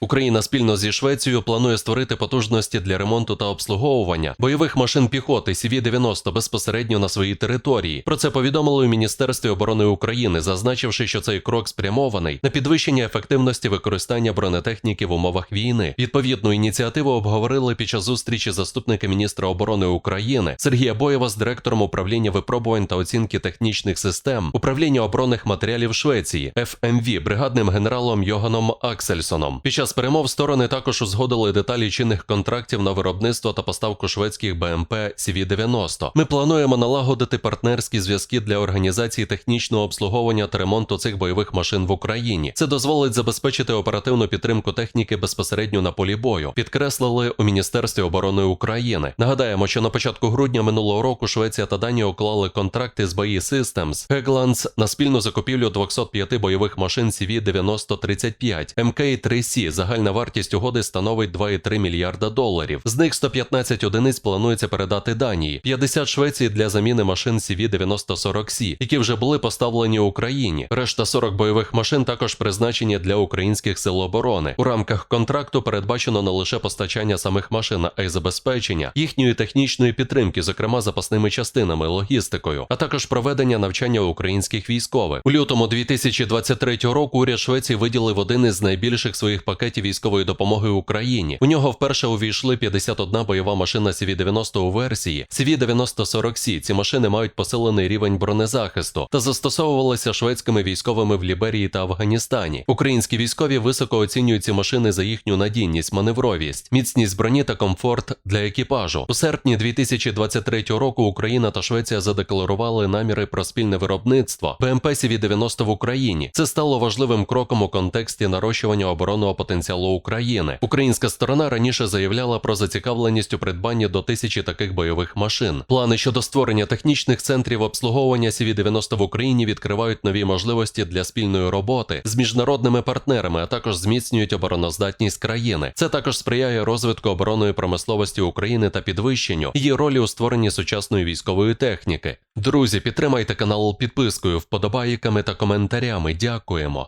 Україна спільно зі Швецією планує створити потужності для ремонту та обслуговування бойових машин піхоти CV-90 безпосередньо на своїй території. Про це повідомили у Міністерстві оборони України, зазначивши, що цей крок спрямований на підвищення ефективності використання бронетехніки в умовах війни. Відповідну ініціативу обговорили під час зустрічі заступника міністра оборони України Сергія Боєва з директором управління випробувань та оцінки технічних систем управління оборонних матеріалів Швеції ФМВ бригадним генералом Йоганом Аксельсоном. Під час перемов сторони також узгодили деталі чинних контрактів на виробництво та поставку шведських БМП CV-90. Ми плануємо налагодити партнерські зв'язки для організації технічного обслуговування та ремонту цих бойових машин в Україні. Це дозволить забезпечити оперативну підтримку техніки безпосередньо на полі бою. Підкреслили у Міністерстві оборони України. Нагадаємо, що на початку грудня минулого року Швеція та Данія уклали контракти з BAE Systems Heglands на спільну закупівлю 205 бойових машин CV-9035 МК-3С. Загальна вартість угоди становить 2,3 мільярда доларів. З них 115 одиниць планується передати Данії, 50 Швеції для заміни машин CV-9040С, які вже були поставлені Україні. Решта 40 бойових машин також призначені для українських сил оборони. У рамках контракту передбачено не лише постачання самих машин, а й забезпечення їхньої технічної підтримки, зокрема запасними частинами, логістикою, а також проведення навчання українських військових. У лютому 2023 року уряд Швеції виділив один із найбільших своїх пакетів військової допомоги Україні. У нього вперше увійшли 51 бойова машина CV-90 у версії CV-9040C. Ці машини мають посилений рівень бронезахисту та застосовувалися шведськими військовими в Ліберії та Афганістані. Українські військові високо оцінюють ці машини за їхню надійність, маневровість, міцність броні та комфорт для екіпажу. У серпні 2023 року Україна та Швеція задекларували наміри про спільне виробництво БМП CV-90 в Україні. Це стало важливим кроком у контексті нарощування оборонного потенціалу України. Українська сторона раніше заявляла про зацікавленість у придбанні до тисячі таких бойових машин. Плани щодо створення технічних центрів обслуговування CV-90 в Україні відкривають нові можливості для спільної роботи з міжнародними партнерами, а також зміцнюють обороноздатність країни. Це також сприяє розвитку оборонної промисловості України та підвищенню її ролі у створенні сучасної військової техніки. Друзі, підтримайте канал підпискою, вподобайками та коментарями. Дякуємо.